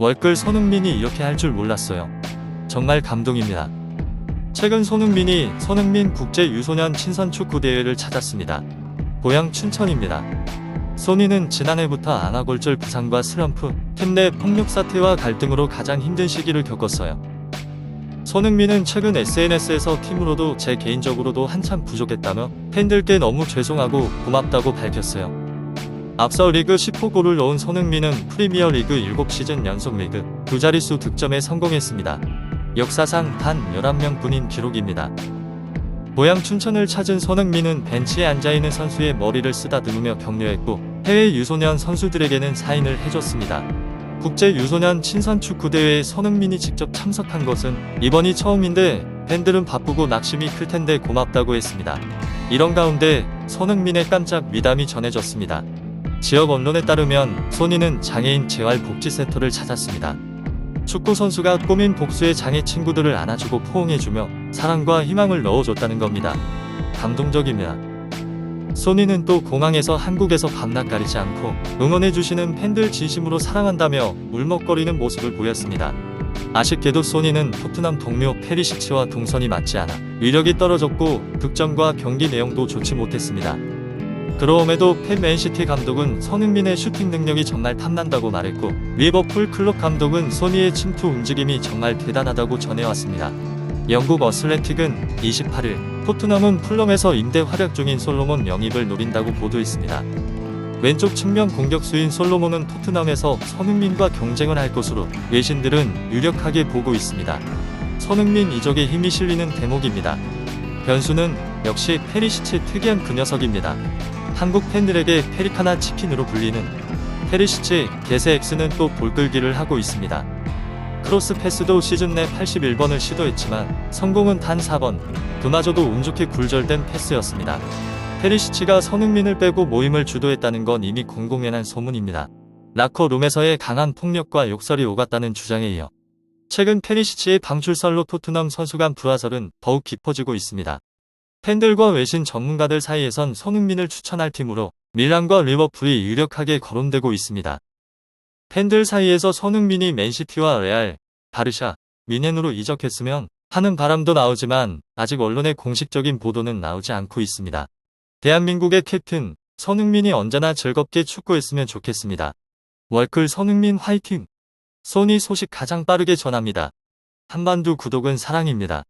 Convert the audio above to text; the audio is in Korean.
월클 손흥민이 이렇게 할 줄 몰랐어요. 정말 감동입니다. 최근 손흥민이 손흥민 국제 유소년 친선 축구 대회를 찾았습니다. 고향 춘천입니다. 소니는 지난해부터 안아골절 부상과 슬럼프, 팀 내 폭력 사태와 갈등으로 가장 힘든 시기를 겪었어요. 손흥민은 최근 SNS에서 팀으로도 제 개인적으로도 한참 부족했다며 팬들께 너무 죄송하고 고맙다고 밝혔어요. 앞서 리그 10호 골을 넣은 손흥민은 프리미어 리그 7시즌 연속 리그 두 자릿수 득점에 성공했습니다. 역사상 단 11명 뿐인 기록입니다. 고향 춘천을 찾은 손흥민은 벤치에 앉아있는 선수의 머리를 쓰다듬으며 격려했고 해외 유소년 선수들에게는 사인을 해줬습니다. 국제 유소년 친선 축구 대회에 손흥민이 직접 참석한 것은 이번이 처음인데 팬들은 바쁘고 낙심이 클 텐데 고맙다고 했습니다. 이런 가운데 손흥민의 깜짝 미담이 전해졌습니다. 지역 언론에 따르면 소니는 장애인 재활복지센터를 찾았습니다. 축구 선수가 꾸민 복수의 장애 친구들을 안아주고 포옹해주며 사랑과 희망을 넣어줬다는 겁니다. 감동적입니다. 소니는 또 공항에서 한국에서 밤낮 가리지 않고 응원해주시는 팬들 진심으로 사랑한다며 울먹거리는 모습을 보였습니다. 아쉽게도 소니는 토트넘 동료 페리시치와 동선이 맞지 않아 위력이 떨어졌고 득점과 경기 내용도 좋지 못했습니다. 그러움에도 팬 맨시티 감독은 손흥민의 슈팅 능력이 정말 탐난다고 말했고 리버풀 클럽 감독은 소니의 침투 움직임이 정말 대단하다고 전해왔습니다. 영국 어슬레틱은 28일 토트넘은 풀럼에서 임대 활약 중인 솔로몬 영입을 노린다고 보도했습니다. 왼쪽 측면 공격수인 솔로몬은 토트넘에서 손흥민과 경쟁을 할 것으로 외신들은 유력하게 보고 있습니다. 손흥민 이적에 힘이 실리는 대목입니다. 변수는 역시 페리시치 특이한 그 녀석입니다. 한국 팬들에게 페리카나 치킨으로 불리는 페리시치 개세 X는 또 볼끌기를 하고 있습니다. 크로스 패스도 시즌 내 81번을 시도했지만 성공은 단 4번, 그마저도 운 좋게 굴절된 패스였습니다. 페리시치가 손흥민을 빼고 모임을 주도했다는 건 이미 공공연한 소문입니다. 라커룸에서의 강한 폭력과 욕설이 오갔다는 주장에 이어 최근 페리시치의 방출설로 토트넘 선수 간 불화설은 더욱 깊어지고 있습니다. 팬들과 외신 전문가들 사이에선 손흥민을 추천할 팀으로 밀란과 리버풀이 유력하게 거론되고 있습니다. 팬들 사이에서 손흥민이 맨시티와 레알, 바르샤, 미넨으로 이적했으면 하는 바람도 나오지만 아직 언론의 공식적인 보도는 나오지 않고 있습니다. 대한민국의 캡틴 손흥민이 언제나 즐겁게 축구했으면 좋겠습니다. 월클 손흥민 화이팅! 소니 소식 가장 빠르게 전합니다. 한반도 구독은 사랑입니다.